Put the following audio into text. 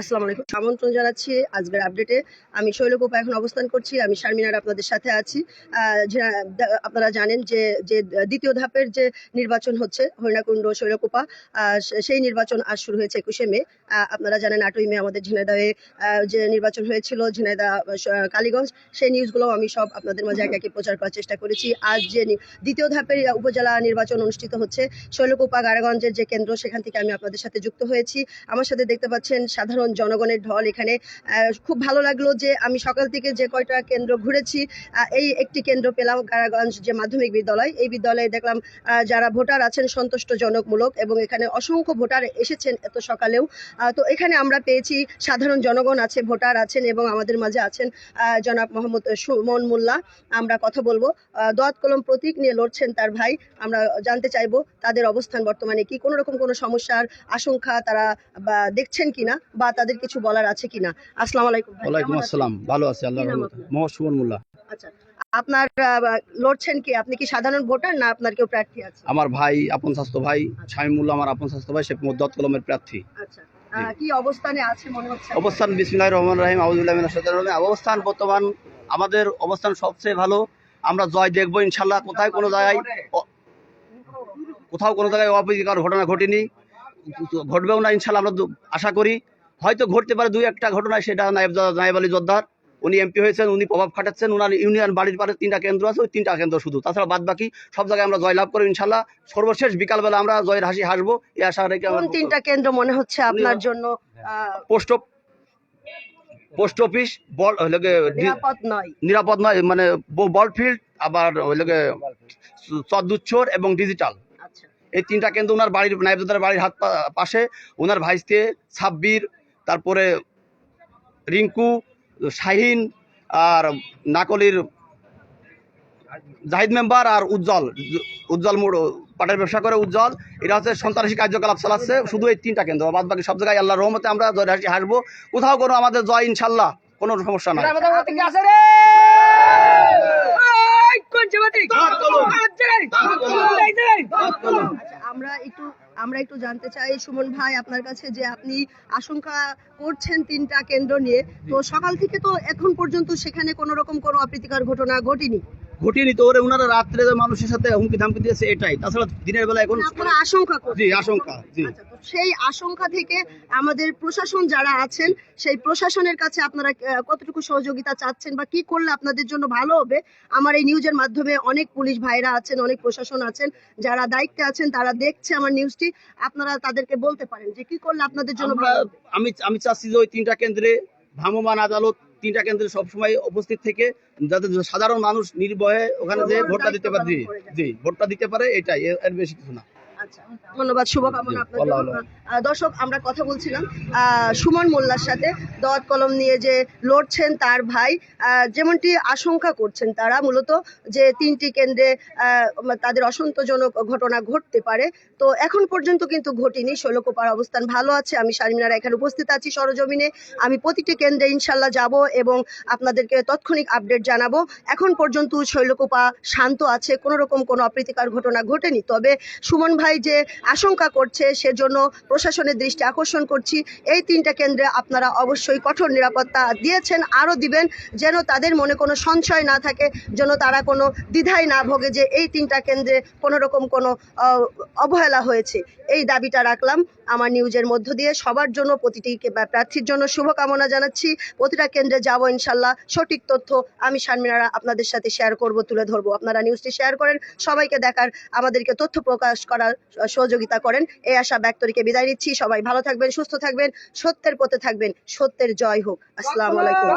আসসালামু আলাইকুম। আমন্ত্রণ জানাচ্ছি আজকের আপডেটে আমি শৈলকুপা এখন অবস্থান করছি, আমি শারমিনার আপনাদের সাথে আছি। আপনারা জানেন যে যে, দ্বিতীয় ধাপের যে নির্বাচন হচ্ছে, হরিণাকুণ্ড শৈলকুপা সেই নির্বাচন আজ শুরু হয়েছে একুশে মে। আপনারা জানেন আটই মে আমাদের ঝিনাইদহে যে নির্বাচন হয়েছিল ঝিনাইদা কালীগঞ্জ, সেই নিউজগুলো আমি সব আপনাদের মাঝে একে একে প্রচার করার চেষ্টা করেছি। আজ যে দ্বিতীয় ধাপের উপজেলা নির্বাচন অনুষ্ঠিত হচ্ছে শৈলকুপা গারাগঞ্জের যে কেন্দ্র, সেখান থেকে আমি আপনাদের সাথে যুক্ত হয়েছি। আমার সাথে দেখতে পাচ্ছেন সাধারণ জনগণের ঢল এখানে খুব ভালো লাগল যে আমি সকাল থেকে যে কয়টা কেন্দ্র ঘুরেছি এই একটি কেন্দ্র পেলাম গারাগঞ্জ যে মাধ্যমিক বিদ্যালয়। এই বিদ্যালয়ে দেখলাম যারা ভোটার আছেন সন্তুষ্টজনকমূলক এবং এখানে অসংখ্য ভোটার এসেছেন এত সকালেও। তো এখানে আমরা পেয়েছি সাধারণ জনগণ আছে, ভোটার আছেন এবং আমাদের মাঝে আছেন জনাব মোহাম্মদ সুমন মোল্লা। আমরা কথা বলব দোয়াত কলম প্রতীক নিয়ে লড়ছেন তার ভাই। আমরা জানতে চাইব তাদের অবস্থান বর্তমানে কি, কোনো রকম কোনো সমস্যার আশঙ্কা তারা দেখছেন কিনা। বা তাদের কিছু বলার আছে কিনা? আসসালামু আলাইকুম ওয়ালাইকুম আসসালাম ভালো আছি আল্লাহ? মোহাম্মদ সুমন মোল্লা। আচ্ছা আপনার লড়ছেন কি? আপনি কি সাধারণ ভোটার না আপনার কেউ প্রার্থী আছে? আমার ভাই আপন স্বাস্থ্য ভাই শামীম মোল্লা আমার আপন স্বাস্থ্য ভাই মদ্দত কলমের প্রার্থী। আচ্ছা কি অবস্থানে আছে মনে হচ্ছে? অবস্থান বিসমিল্লাহ রহমান রাহিম আউজুল্লাহ মিনাশ শাইতানির রাজিম। অবস্থান বর্তমান আমাদের অবস্থান সবচেয়ে ভালো। আমরা জয় দেখব ইনশাল্লাহ কোথায় কোনো জায়গায় কোথাও কোনো জায়গায় অপ্রীতিকর ঘটনা ঘটেনি। ঘটবেও না ইনশাল্লাহ আমরা আশা করি। হয়তো ঘটতে পারে দুই একটা ঘটনা সেটা নায়েব নায়েব আলী জোদ্দার উনি এমপি হয়েছেন উনি প্রভাব খাটাচ্ছেন ওনার ইউনিয়ন বাড়ির পারে তিনটা কেন্দ্র আছে ওই তিনটা কেন্দ্র শুধু। তাছাড়া বাদ বাকি সব জায়গায় আমরা জয়লাভ করি ইনশাল্লাহ। সর্বশেষ বিকালবেলা আমরা জয়ের হাসি হাসবো এই আশা রেখে তিনটা কেন্দ্র মনে হচ্ছে আপনার জন্য পোস্ট পোস্ট অফিস বল নিরাপদ নয়? নিরাপদ নয় মানে বল ফিল্ড আবার গিয়ে চদ্দুচ্ছর এবং ডিজিটাল। আচ্ছা। এই তিনটা কেন্দ্র ওনার বাড়ির নাইবদার বাড়ির হাত পাশে ওনার ভাইস্তে সাব্বির তারপরে রিঙ্কু, শাহিন আর নাকলির জাহিদ মেম্বার আর উজ্জ্বল। উজ্জ্বল মোড়, পাটের ব্যবসা করে উজ্জ্বল। এটা হচ্ছে সন্ত্রাসী কার্যকলাপ চালাচ্ছে, শুধু এই তিনটা কেন্দ্র। বাদ বাকি সব জায়গায় আল্লাহ রহমতে আমরা জয় হাসি হাসবো। কোথাও কোনো আমাদের জয় ইনশাল্লাহ, কোনো সমস্যা নাই। আমরা একটু আমরা একটু জানতে চাই সুমন ভাই আপনার কাছে যে আপনি আশঙ্কা করছেন তিনটা কেন্দ্র নিয়ে। তো সকাল থেকে তো এখন পর্যন্ত সেখানে কোনো রকম কোনো অপ্রীতিকর ঘটনা ঘটেনি। ঘটিয়ে তো ওরে ওনারা রাত্রে মানুষের সাথে হুমকি ধামকি দিয়েছে এটাই। তাছাড়া দিনের বেলা এখন আপনারা আশঙ্কা জি আশঙ্কা জি। আচ্ছা, সেই আশঙ্কা থেকে আমাদের প্রশাসন যারা আছেন সেই প্রশাসনের কাছে আপনারা কতটুকু সহযোগিতা চাচ্ছেন বা কি করলে আপনাদের জন্য ভালো হবে? আমার এই নিউজের মাধ্যমে অনেক পুলিশ ভাইরা আছেন অনেক প্রশাসন আছেন যারা দায়িত্বে আছেন তারা দেখছে আমার নিউজটি। আপনারা তাদেরকে বলতে পারেন যে কি করলে আপনাদের জন্য ভালো আমি আমি চাচ্ছি যে ওই তিনটা কেন্দ্রে ভ্রাম্যমাণ আদালত তিনটা কেন্দ্রে সবসময় উপস্থিত থেকে যাতে সাধারণ মানুষ নির্ভয়ে ওখানে যে ভোটটা দিতে পারে জি জি ভোটটা দিতে পারে এটাই এর- বেশি কিছু না। আচ্ছা ধন্যবাদ শুভকামনা আপনার দর্শক আমরা কথা বলছিলাম আহ, সুমন মোল্লার সাথে। দত কলম নিয়ে যে লড়ছেন তার ভাই যেমনটি আশঙ্কা করছেন তারা, মূলত যে তিনটি কেন্দ্রে তাদের অসন্তোষজনক ঘটনা ঘটতে পারে। তো এখন পর্যন্ত কিন্তু ঘটেনি, শৈলকুপার অবস্থান ভালো আছে, আমি শারমিনারা এখানে উপস্থিত আছি সরজমিনে। আমি প্রতিটি কেন্দ্রে ইনশাল্লাহ যাব এবং আপনাদেরকে তাৎক্ষণিক আপডেট জানাব। এখন পর্যন্ত শৈলকোপা শান্ত আছে কোনো রকম কোনো অপ্রীতিকর ঘটনা ঘটেনি। তবে সুমন ভাই যে আশঙ্কা করছে, সেজন্য প্রশাসনের দৃষ্টি আকর্ষণ করছি। এই তিনটা কেন্দ্রে আপনারা অবশ্যই কঠোর নিরাপত্তা দিয়েছেন, আরও দিবেন, যেন তাদের মনে কোনো সঞ্চয় না থাকে, যেন তারা কোনো দ্বিধায় না ভোগে যে এই তিনটা কেন্দ্রে কোনো রকম কোনো অবহেলা হয়েছে। এই দাবিটা রাখলাম। আমার নিউজের মধ্য দিয়ে সবার জন্য প্রতিটি প্রার্থীর জন্য শুভকামনা জানাচ্ছি। প্রতিটা কেন্দ্রে যাব ইনশাল্লাহ। সঠিক তথ্য আমি শারমিনারা আপনাদের সাথে শেয়ার করব, তুলে ধরবো। আপনারা নিউজটি শেয়ার করেন, সবাইকে দেখার, আমাদেরকে তথ্য প্রকাশ করার সহযোগিতা করেন। এই আশা ব্যক্ত রেখে বিদায় নিচ্ছি। সবাই ভালো থাকবেন, সুস্থ থাকবেন, সত্যের পথে থাকবেন। সত্যের জয় হোক। আসসালামু আলাইকুম।